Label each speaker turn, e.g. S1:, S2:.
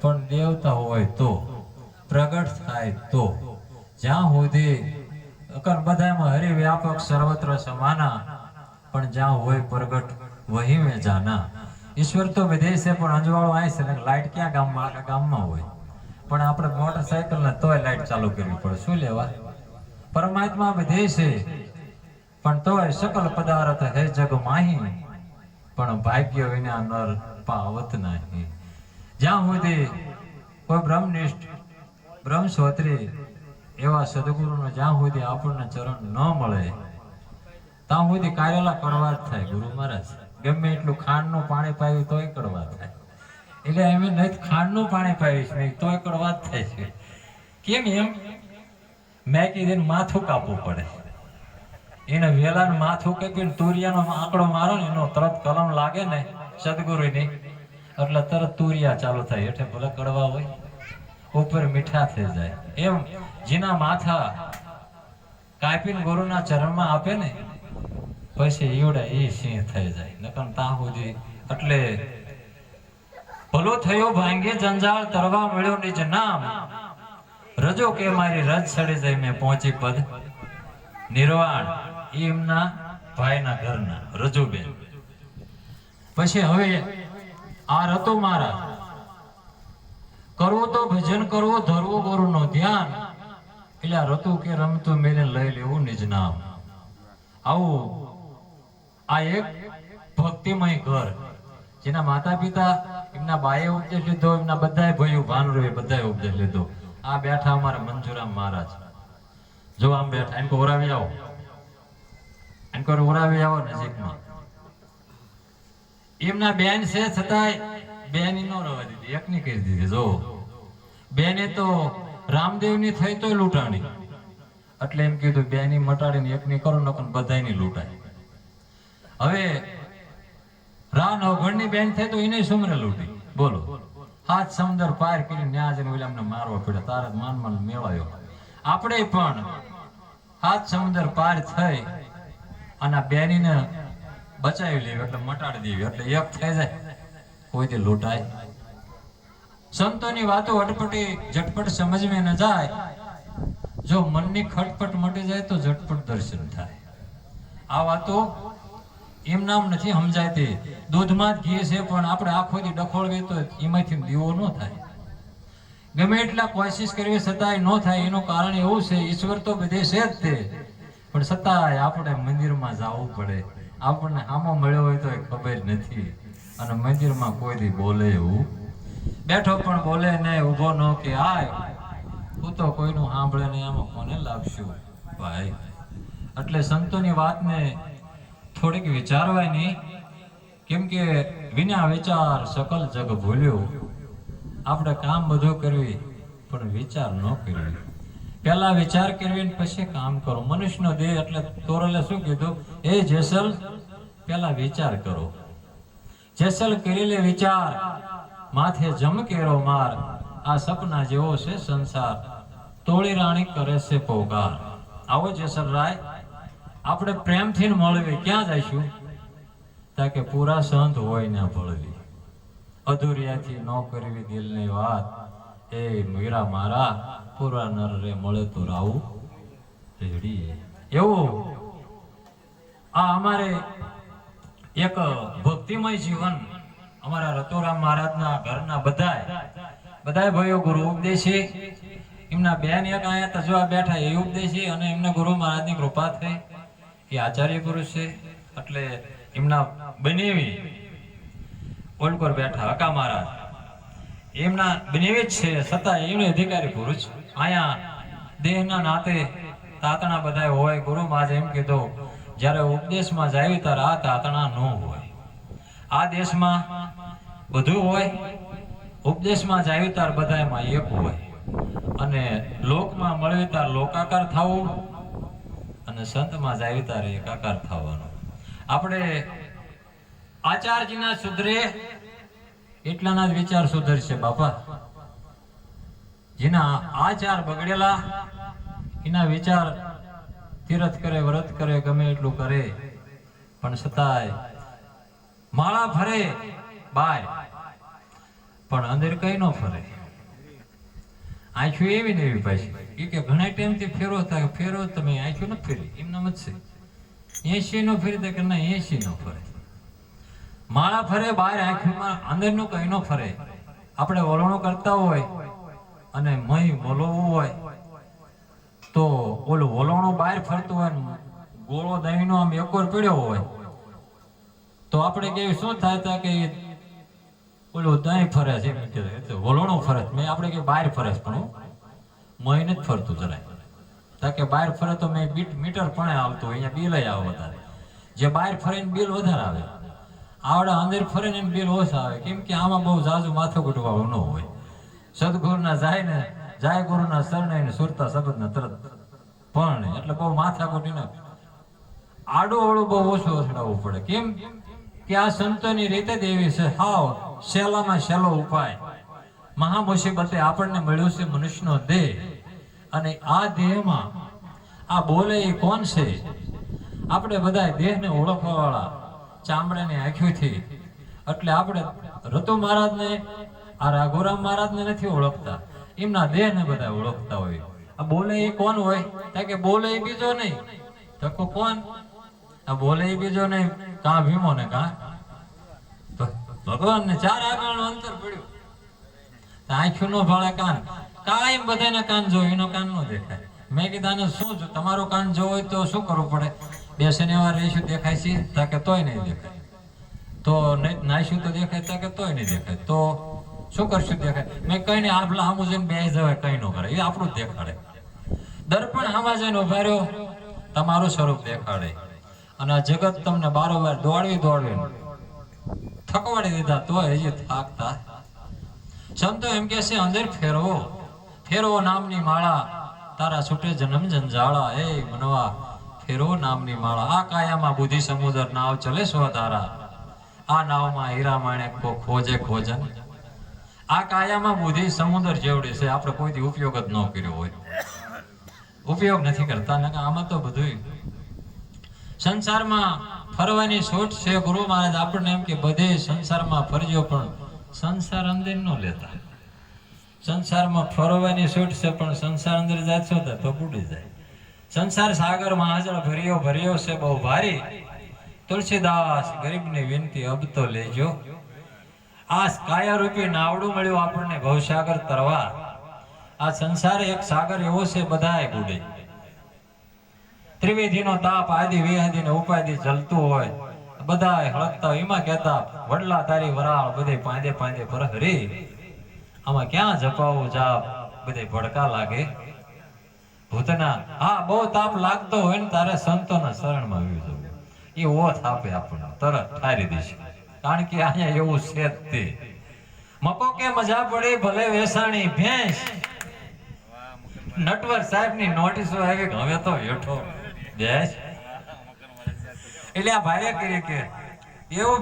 S1: પણ દેવતા હોય તો, પ્રગટ થાય તો. જ્યાં સુધી, અકર બધામાં હરિ વ્યાપક સર્વત્ર સમાના, પણ જ્યાં હોય પ્રગટ વહી મેં જાના. ઈશ્વર તો વિદેશે પણ અંજવાળો આય છે લાઇટ ક્યાં ગામમાં, આખા ગામમાં હોય. પણ આપણે મોટરસાયકલ ને તોય લાઈટ ચાલુ કરવી પડે. શું લેવા? પરમાત્મા વિદેશે, પણ તોય સકલ પદાર્થ હે જગ માહી. પણ ભાગ્ય વિના નર પાવત નહીં. જ્યાં સુધી કોઈ બ્રહ્મનિષ્ઠ બ્રહ્મશ્રોત્રી એવા સદગુરુનો જ્યાં સુધી આપણને ચરણ ન મળે, ત્યાં સુધી કાર્યલા કડવા જ થાય ગુરુ મહારાજ. ગમે એટલું ખાંડનું પાણી પાવ્યું તોય કડવા થાય. એટલે એમ નહીં, ખાંડનું પાણી પાવીશ નહીં, તોય કડવા જ થાય છે. કેમ એમ? મેં કીધું માથું કાપવું પડે. એને વેલાને માથું કાપીને તુરિયાનો આંકડો મારો ને એનો તરત કલમ લાગે ને સદગુરુની. એટલે તરત તુરિયા ચાલુ થાય. એટલે ભલે કડવા હોય, ઉપર મીઠા થઈ જાય. એમ જેના માથા કાપીને ગુરુના ચરણમાં આપે ને, પછી ઈવડે એ સિંહ થઈ જાય. નકર સુધી એટલે ભલો થયો ભાંગે જંજાળ તરવા મળ્યો નિજ નામ. રજો કે મારી રજ સડી જાય મેં પહોંચી પદ. નિર્વાણ એમના ભાઈના ઘરના, રજુબેન. પછી હવે આ રતો મારા. કરવો તો ભજન કરવો, ધરવો ગુરુનો ધ્યાન. એટલે રતું કે રમતું મેને લઈ લેવું નિજ નામ. આવું આ એક ભક્તિમય ઘર. જેના માતા પિતા એમના બાએ ઉપદેશ લીધો, એમના બધાય ભાઈઓ ભાનુરે બધાએ ઉપદેશ લીધો. આ બેઠા અમારા મંજુરામ મહારાજ. જો આમ બેઠા, એમ ઓરાવી આવો. એમ કહો ઓરાવી આવો નજીકમાં. એમના બેન છે, છતાંય બેન નો રવા દીધી. એકની કરી દીધી જો બેને તો રામદેવની થઈ તો લૂંટાણી. એટલે એમ કીધું, બેની મટાડીને એકની કરો, નકર બધાયની લૂંટાય. હવે રા નવઘણની બેન થઈ તો એને સુમરે લૂંટી. બોલો. હાથ સમંદર પાર કરીને ન્યા જઈને ઓલા અમને મારવા પડ્યો. તારે માન માન મેળાયો. આપણે પણ હાથ સમંદર પાર થઈ અને બેની બેનીને બચાવી લેવી એટલે મટાડી દેવી એટલે એક થઈ જાય કોઈથી લૂંટાય. સંતોની વાતો અટપટી, ઝટપટ સમજમાં ન જાય. જો મનની ખટપટ મટી જાય તો ઝટપટ દર્શન થાય. આ વાતો એમ નામ નથી સમજાતી દૂધમાં જ ઘી છે, પણ આપણે આખો દી ડખોળવી તો એમાંથી દીવો ન થાય. ગમે એટલા કોશિશ કરવી છતાંય ન થાય. એનું કારણ એવું છે, ઈશ્વર તો બધે છે જ તે. પણ છતાંય આપણે મંદિરમાં જવું પડે. આપણને આમાં મળ્યો હોય તો એ ખબર નથી. અને મંદિરમાં કોઈ દી બોલે એવું? બેઠો પણ બોલે ને ઊભો ન કે આય. હું તો કોઈનું સાંભળે નહીં, આમાં કોને લાગશું? ભાઈ, એટલે સંતોની વાતને થોડીક વિચારવાની કેમ કે વિના વિચાર સકલ જગ ભૂલ્યો. આપણે કામ બધું કરવી, પણ વિચાર ન કરવી. પહેલા વિચાર કરવી પછી કામ કરો. મનુષ્યનો દેહ એટલે તોરલે શું કીધું? એ જેસલ, પહેલા વિચાર કરો. જેસલ કરીલે વિચાર, માથે જમ કેરો માર. આ સપના જેવો છે સંસાર. તોળી રાણી કરે છે પોગાર આવો જેસલ રાય, આપણે પ્રેમથી મળવી. ક્યાં જઈશું? તાકે પૂરા સંત હોય ને ભળવી. અધૂરિયાથી ન કરવી દિલની વાત. એ મીરા મારા પૂરા નર રે મળે તો રાવું રેડી એવું? આ અમારે એક ભક્તિમય જીવન અમારા રતોરામ મહારાજના ઘરના બધાય બધાય ભાઈઓ ગુરુ ઉપદેશી. એમના બેન એક અહીંયા તજવા બેઠા એ ઉપદેશી અને એમને ગુરુ મહારાજની કૃપા થઈ એ આચાર્ય પુરુષ છે. એટલે એમના બનેવી ઓલકોર બેઠા હકા મહારાજ. એમના બનેવે જ છે, છતાં એમને અધિકારી પુરુષ. અહીંયા દેહના નાતે તાતણા બધા હોય ગુરુ માજ એમ કીધું, જ્યારે ઉપદેશમાં જાય ત્યારે આ તાતણા ન હોય. આ દેશમાં બધું હોય, ઉપદેશમાં જાય ત્યારે બધામાં એક હોય. અને લોકમાં મળે ત્યારે લોકાકાર થવું અને સંતમાં જાય ત્યારે એકાકાર થવાનું. આપણે આચાર્યના સુધરે એટલાના જ વિચાર સુધરશે, બાપા. જેના આચાર બગડેલા, એના વિચાર તીરથ કરે, વ્રત કરે, ગમે એટલું કરે. પણ છતાંય માળા ફરે, બાય. પણ અંદર કઈ ન ફરે. આંખ્યું એવી ને એવી પાછી. એ કે ઘણા ટાઈમથી ફેરો થાય ફેરો તમે આંખ્યું ન ફેરી. એમને મત છે એસી નો ફેરી કે ના એસી નો ફરે. માળા ફરે બહાર આંખમાં અંદરનું કઈ નો ફરે. આપણે વલણો કરતા હોય અને મહી વલોવવું હોય તો ઓલું વલોણો બહાર ફરતું હોય ગોળો દહીંનો આમ એકોર પડ્યો હોય તો આપણે કે શું થાય તા કે ઓલું દહીં ફરે છે? વલોણું ફરે છે. મેં આપણે કે બહાર ફરે છે. પણ મય નથી ફરતું જરાય. તા કે બહાર ફરે તો મેં બીટ મીટર પણ આવતું હોય, અહીંયા બિલ આવે વધારે જે બહાર ફરે બિલ વધારે આવે. આવડે અંદર ફરે ને બિલ ઓછા આવે. કેમ કે આમાં બહુ ઝાઝુ માથું કૂટવાળું ન હોય. સદગુરુના જાય ને, જાય ગુરુના શરણે ને સુરતા શબ્દના તરત. પણ એટલે બહુ માથા કૂટી ન આડું ઓળું બહુ ઓછું ઓછડાવવું પડે. કેમ કે આ સંતોની રીતે જ એવી છે. હાવ સહેલામાં સહેલો ઉપાય. મહા મુસીબતે આપણને મળ્યું છે મનુષ્યનો દેહ. અને આ દેહમાં આ બોલે એ કોણ છે? આપણે બધા દેહને ઓળખવા વાળા ચામડાની આંખોથી એટલે આપણે રતુ મહારાજને, આ રાઘુરામ મહારાજને નથી ઓળખતા. એમના દેહને બધા ઓળખતા હોય. આ બોલે એ કોણ હોય? તા કે બોલે એ બીજો નહીં. તકો કોણ? આ બોલે એ બીજો નહીં. કાં ભીમો ને કાં? ભગવાન ને ચાર આગળનું અંતર પડ્યું. આંખ્યું નો ભાળે કાન. કાયમ બધાને કાન જોયું, એનો કાન નો દેખાય. મેં કીધું, આને શું તમારો કાન જો હોય તો શું કરવું પડે? બે શનિવાર રહીશું, દેખાય છે, તા કે તોય નહીં દેખાય. તો નહીં, નાઈશું તો દેખાય, તા કે તોય નહીં દેખાય. તો શું કરશું દેખાય? મેં કઈ નહીં, આપલા આમ જઈને બે જવાય કઈ ન કરે. એ આપણું દેખાડે. દર્પણ આમાં જઈને ઊભા રહ્યો, તમારું સ્વરૂપ દેખાડે. અને આ જગત તમને બારોબાર દોડવી દોડવી થકવાડી દીધા તો હજી થાકતા. સંતો એમ કે છે, અંદર ફેરવો. ફેરવો નામની માળા. તારા છૂટે જન્મ જંજાળા, એ મનવા, ફેરો નામની માળા. આ કાયામાં બુદ્ધિ સમુદ્ર નાવ ચલે સ્વ તારા. આ નાવમાં હીરા માણેક કો ખોજે ખોજન. આ કાયામાં બુદ્ધિ સમુદ્ર જેવડી છે. આપણે કોઈથી ઉપયોગ જ ન કર્યો હોય. ઉપયોગ નથી કરતા. ને આમાં તો બધું સંસારમાં ફરવાની છૂટ છે ગુરુ મહારાજ. આપણને એમ કે બધે સંસારમાં ફરજો, પણ સંસાર અંદર ન લેતા. સંસારમાં ફરવાની છૂટ છે, પણ સંસાર અંદર જાશો તો બુડી જાય. સંસાર સાગર મહાજળ ભર્યો ભર્યો છે, બહુ ભારી. તુલસીદાસ ગરીબની વિનંતી, અબ તો લેજો. આ કાયા રૂપી નાવડું મળ્યું આપણને ભવસાગર તરવા. આ સંસાર એક સાગર એવો છે, બધાય બુડે. ત્રિવેદીનો તાપ આદિ વિહાદી ને ઉપાધિ જલતું હોય. બધાએ હળકતા હોય. એમાં કહેતા, વડલા તારી વરાળ બધે પાંદે પાંદે પર હરી આમાં ક્યાં જપાવું જાપ બધે ભડકા લાગે. ભૂતના, હા, બહુ તાપ લાગતો હોય ને તારે સંતોના શરણમાં આવી જવું. એ ઓથ આપે આપણને, તરત ઠારી દેશે. કારણ કે અહીંયા એવું છે તે. મકો કે મજા પડી, ભલે વેસાણી, ભેંસ. નટવર સાહેબની નોટિસો આવી હવે તો હેઠો. બેસ. એટલે આ ભાઈએ કરી કે, એવું